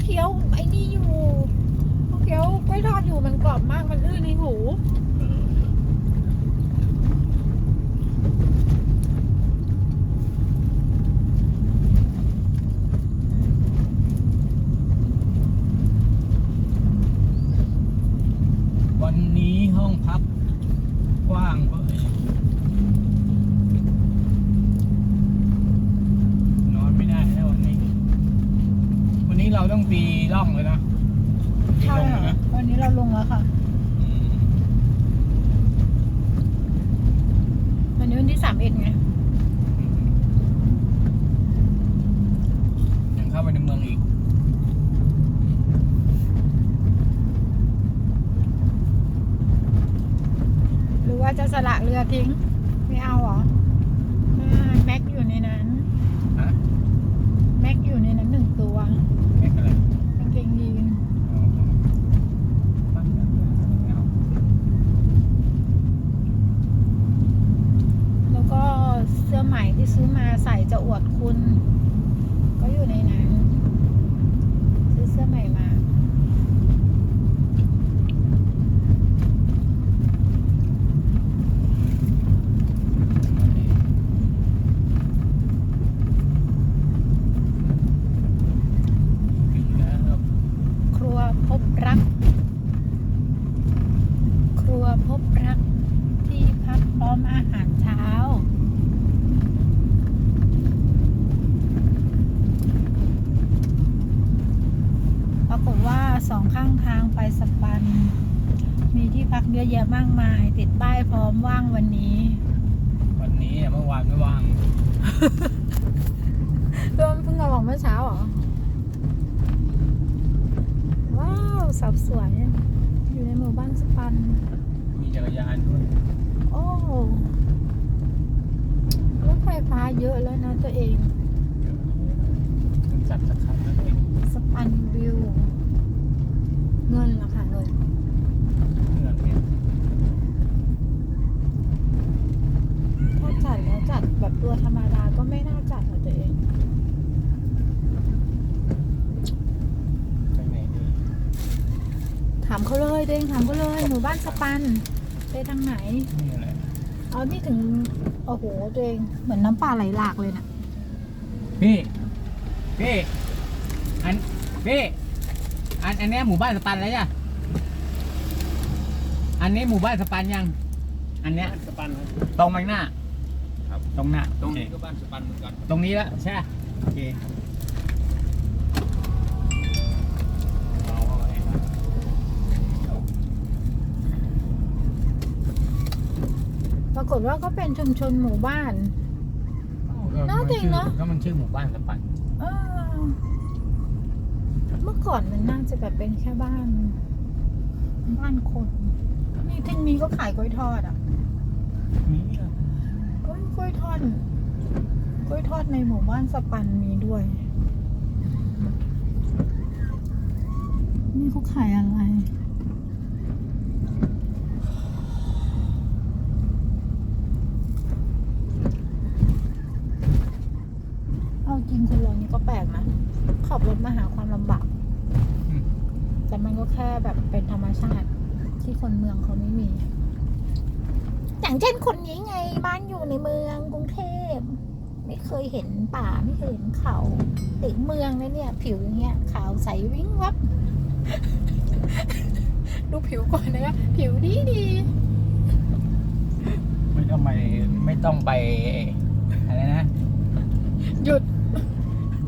เคี้ยวไอ้นี่อยู่เขาเคี้ยวกล้วยทอดอยู่มันกรอบมากมันลื่นในหู วันนี้ห้องพักกว้างเว้ยนอนไม่ได้แล้ววันนี้ วันนี้ เราต้องตีร่องเลยนะตีใช่ลงเลยค่ะนะวันนี้เราลงแล้วค่ะ อืมวันนี้วันที่สามเอ็ดไง ยังเข้าไปในเมืองอีก หรือว่าจะสละเรือทิ้ง ไม่เอาเหรอไม่แม็กอยู่ในนั้น ฮะ แม็กอยู่ในนั้นหนึ่งตัว แม็กอะไร กางเกงยีน อ๋อปั้นกันเลยไม่เอา แล้วก็ เสื้อใหม่ที่ซื้อมาใส่จะอวดคุณ ก็อยู่ในนั้นซื้อเสื้อใหม่มาครัวพบรักครัวพบรักที่พักพร้อมอาหารเช้า ปรากฏว่าสอง ข้างทางไปสปัน มีที่พักเยอะแยะมากมาย ติดป้ายพร้อมว่างวันนี้ วันนี้อะเมื่อวานไม่ว่างเพิ่งเพิ่งมาบอกเมื่อเช้าเหรอ ว้าวสับสวย อยู่ในหมู่บ้านสปัน มีจักรยานด้วยโอ้รถไฟฟ้าเยอะแล้วนะตัวเองมันจัดสักคันแล้วเอง สปันวิว เงินเหรอคะเงินถ้าจัดแล้วจัดแบบตัวธรรมดาก็ไม่น่าจัดเหรอตัวเอง ไปไหนดีถามเขาเลยตัวเองถามเขาเลยหมู่บ้านสปันไปทางไหน นี่แหละเอานี่ถึง โอ้โห ตัวเอง เหมือนน้ำป่าไหลหลากเลยนะ พี่ พี่ อัน พี่ อันอันเนี้ยหมู่บ้านสปันแล้วจ้ะอันนี้หมู่บ้านสปันยัง อันเนี้ยสปันครับ ตรงไปหน้าครับ ตรงหน้าตรงนี้โอเคก็บ้านสปันเหมือนกันตรงนี้แล้วใช่ปะโอเคเอาเอาไว้ครับปรากฏว่าก็เป็นชุมชนหมู่บ้าน น่าจริงเนอะ ก็มันชื่อหมู่บ้านสปันเออ เมื่อก่อนมันน่าจะแบบเป็นแค่บ้าน บ้านคนนี่ที่นี้ก็ขายกล้วยทอดอะนี่อะก็กล้วยทอดกล้วยทอดในหมู่บ้านสปันมีด้วย นี่เขาขายอะไร เอาจริงคนเรานี่ก็แปลกนะขับรถมาหาความลำบาก แต่มันก็แค่แบบเป็นธรรมชาติที่คนเมืองเขาไม่มี อย่างเช่นคนนี้ไงบ้านอยู่ในเมืองกรุงเทพ ไม่เคยเห็นป่าไม่เคยเห็นเขาติดเมืองนะเนี่ย ผิวอย่างเงี้ยขาวใสวิ่งวับ ดูผิวก่อนนะคะผิวดีดีไม่ต้องไปไม่ต้องไปอะไรนะ หยุด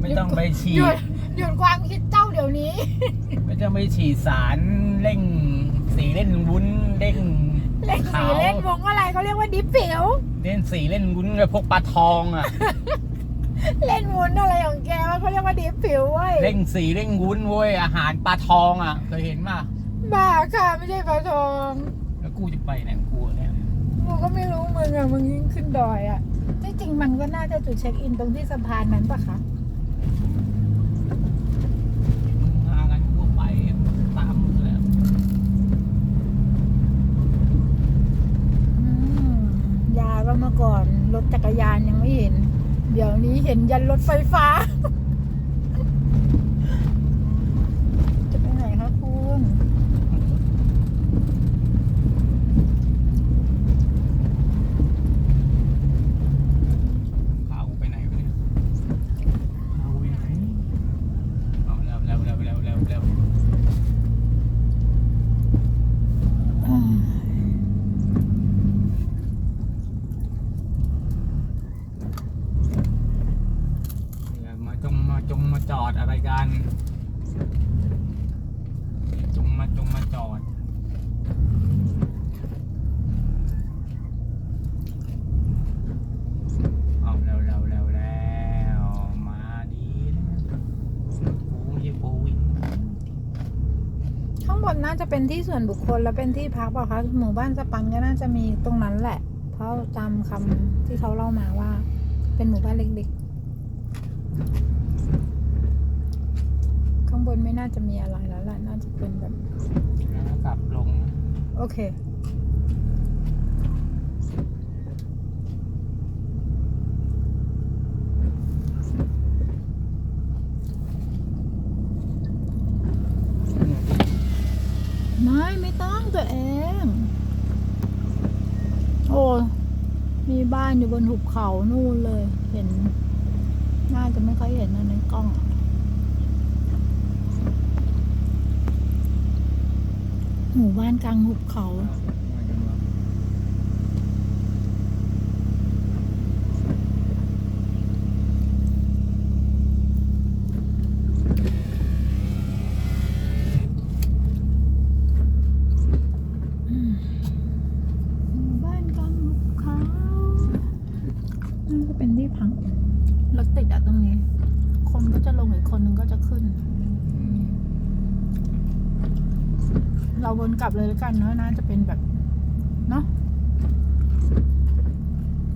ไม่ต้องไปฉีหยุดดหยุดความคิดเจ้าเดี๋ยวนี้ไม่ต้องไปฉีดสารเร่งสีเล่นวุ้นเร่งเล่นสีเล่นวงอะไรเขาเรียกว่าดิฟผิวเล่นสีเล่นวุ้นกับพวกปลาทองอะ เล่นวุ้นอะไรของแกว่าเขาเรียกว่าดิฟผิวเว้ยเร่งสีเร่งวุ้นเว้ยอาหารปลาทองอะเคยเห็นป่ะบ้าค่ะไม่ใช่ปลาทองแล้วกูจะไปไหนของกูเนี่ยกูก็ไม่รู้มึงอะมึงยิ่งขึ้นดอยอะที่จริงมันก็น่าจะจุดเช็คอินตรงที่สะพานนั้นปะคะ มากันทั่วไปตามเลย อืม ยาเมื่อก่อนรถจักรยานยังไม่เห็น เดี๋ยวนี้เห็นยันรถไฟฟ้า จะไปไหนคะคุณ พากูไปไหนวะเนี่ยพากูไปไหนเอาเร็วเร็วเร็วเร็วเร็วเร็ว อย่ามาจงมาจงมาจอดอะไรกันจงมาจงมาจอด เอาเร็วเร็วเร็วแล้วมาดีนะกูยี่โควิด ข้างบนน่าจะเป็นที่ส่วนบุคคลและเป็นที่พักเปล่าคะหมู่บ้านสปันก็น่าจะมีตรงนั้นแหละ เพราะจำคำที่เขาเล่ามาว่า เป็นหมู่บ้านเล็กๆข้างบนไม่น่าจะมีอะไรแล้วแหละน่าจะเป็นแบบแล้วกลับลง โอเค ไม่ไม่ต้องตัวเอง โอ้ มี บ้านอยู่บนหุบเขานู่นเลย เห็น น่าจะไม่ค่อยเห็นนะในกล้องหมู่บ้านกลางหุบเขา หมู่บ้านกลางหุบเขาน่าจะเป็นที่พักรถติดอะตรงนี้ คนก็จะลงอีกคนนึงก็จะขึ้น เราวน กลับเลยแล้วกันเนาะน่าจะเป็นแบบ เนาะ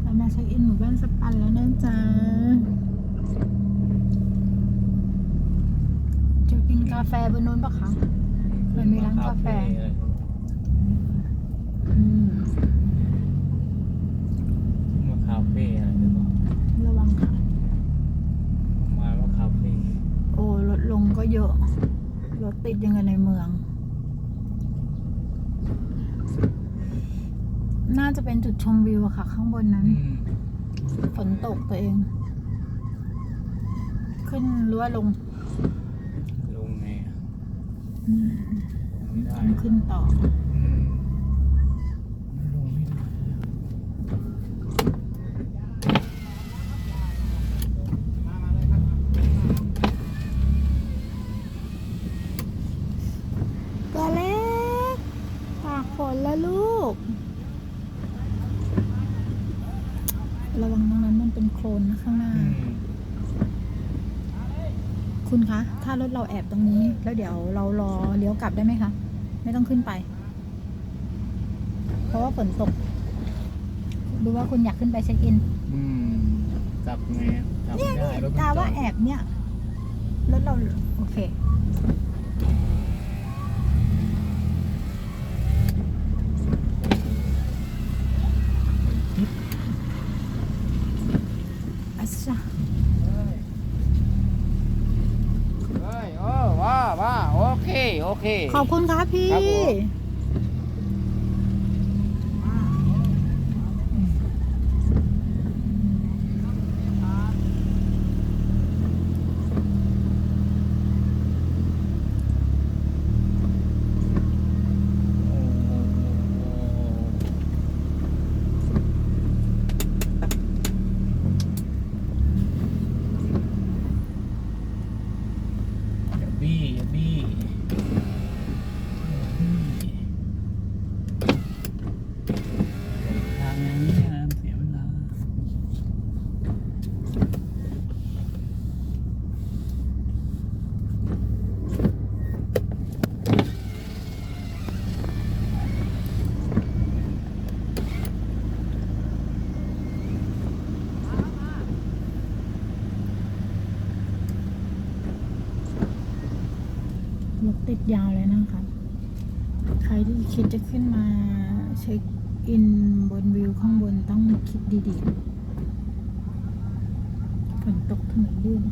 เรามาเช็คอินหมู่บ้านสปันแล้วนะจ๊ะจะกินกาแฟบนนู้นปะคะมันมีร้านกาแฟอืมมาคาเฟ่อะไรหรือเปล่าระวังค่ะ มาว่าคาเฟ่โอ้รถลงก็เยอะ รถติดยังไงในเมือง น่าจะเป็นจุดชมวิวอะค่ะ ข้างบนนั้นอืมฝนตกตัวเอง ขึ้นหรือว่าลง ลงไงอะอืมลงไม่ได้ ขึ้นต่อ อืมลงไม่ได้ ตัวเล็กตากฝนแล้วลูก ระวังตรง นั้นมันเป็นโคลนนะข้างหน้าอืมคุณคะ ถ้ารถเราแอบตรงนี้ แล้วเดี๋ยวเรารอเลี้ยวกลับได้ไหมคะ ไม่ต้องขึ้นไป เพราะว่าฝนตก ดูว่าคุณอยากขึ้นไปเช็คอิน อืมกลับไงอะกลับไม่ได้รถมันตาว่าจอด แอบเนี่ย รถเรา โอเค โอ เค ขอบคุณครับพี่ ครับผม อย่าบี้อย่าบี้ทางอย่างนี้นะเสียเวลา รถติดยาวเลยนะคะใครที่คิดจะขึ้นมาเช็คอินบนวิวข้างบนต้องคิดดีๆฝนตกถนนลื่น